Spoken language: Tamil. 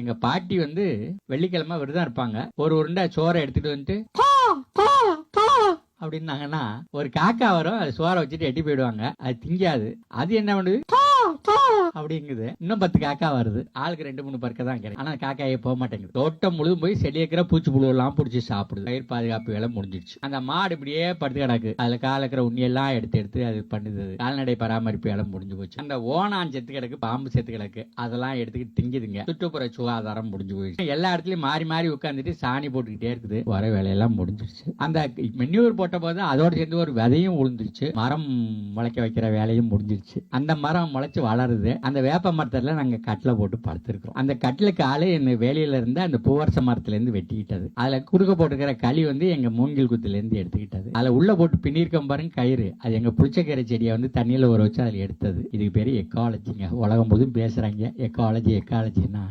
எங்க பாட்டி வந்து வெள்ளிக்கிழமை விரதம் இருப்பாங்க. ஒரு உருண்டை சோறை எடுத்துட்டு வந்துட்டு அப்படின்னாங்கன்னா ஒரு காக்கா வரும் அது சோறை வச்சுட்டு எட்டி போயிடுவாங்க. அது திங்காது. அது என்ன பண்ணுது? அப்படிங்குது. இன்னும் பத்து காக்கா வருது. ஆளுக்கு ரெண்டு மூணு பறக்க தான் கிடைக்கும். ஆனா காக்காயே போக மாட்டேங்குது. தோட்டம் முழுதும் போய் செடியக்கிற பூச்சி புழு எல்லாம் பிடிச்சி சாப்பிடுது. பயிர் பாதுகாப்பு வேலை முடிஞ்சிடுச்சு. அந்த மாடு இப்படியே படுத்து கிடக்கு. அதுல கால இருக்கிற உண்ணியெல்லாம் எடுத்து எடுத்து அது பண்ணுது. கால்நடை பராமரிப்பு வேலை முடிஞ்சு போச்சு. அந்த ஓணான் செத்து கிடக்கு பாம்பு செத்து கிடக்கு. அதெல்லாம் எடுத்துக்கிட்டு திங்குதுங்க. சுற்றுப்புற சுகாதாரம் முடிஞ்சு போயிடுச்சு. எல்லா இடத்துலயும் மாறி மாறி உட்காந்துட்டு சாணி போட்டுக்கிட்டே இருக்குது. வர வேலையெல்லாம் முடிஞ்சிருச்சு. அந்த மென்யூர் போட்ட போது அதோட சேர்ந்து ஒரு விதையும் விழுந்துருச்சு மரம் முளைக்க வைக்கிற வேலையும் முடிஞ்சிருச்சு. அந்த மரம் முளைச்ச வளருது. அந்த வேப்ப மரத்துல நாங்க கட்டில போட்டு படுத்திருக்கிறோம். அந்த கட்டிலுக்கு ஆளு இந்த வேலையில இருந்து அந்த பூவரச மரத்துல இருந்து வெட்டிக்கிட்டது. அதுல குறுக்க போட்டுக்கிற களி வந்து எங்க மூங்கில் குத்துல இருந்து எடுத்துக்கிட்டது. அதுல உள்ள போட்டு பின்னிருக்கம் பாருங்க கயிறு. அது எங்க புளிச்சக்கீரை செடியை வந்து தண்ணியில ஊற வச்சு அதுல எடுத்தது. இதுக்கு பேரு எக்காலஜிங்க உலகம் போதும் பேசுறாங்க. எக்காலஜி எக்காலஜின்னா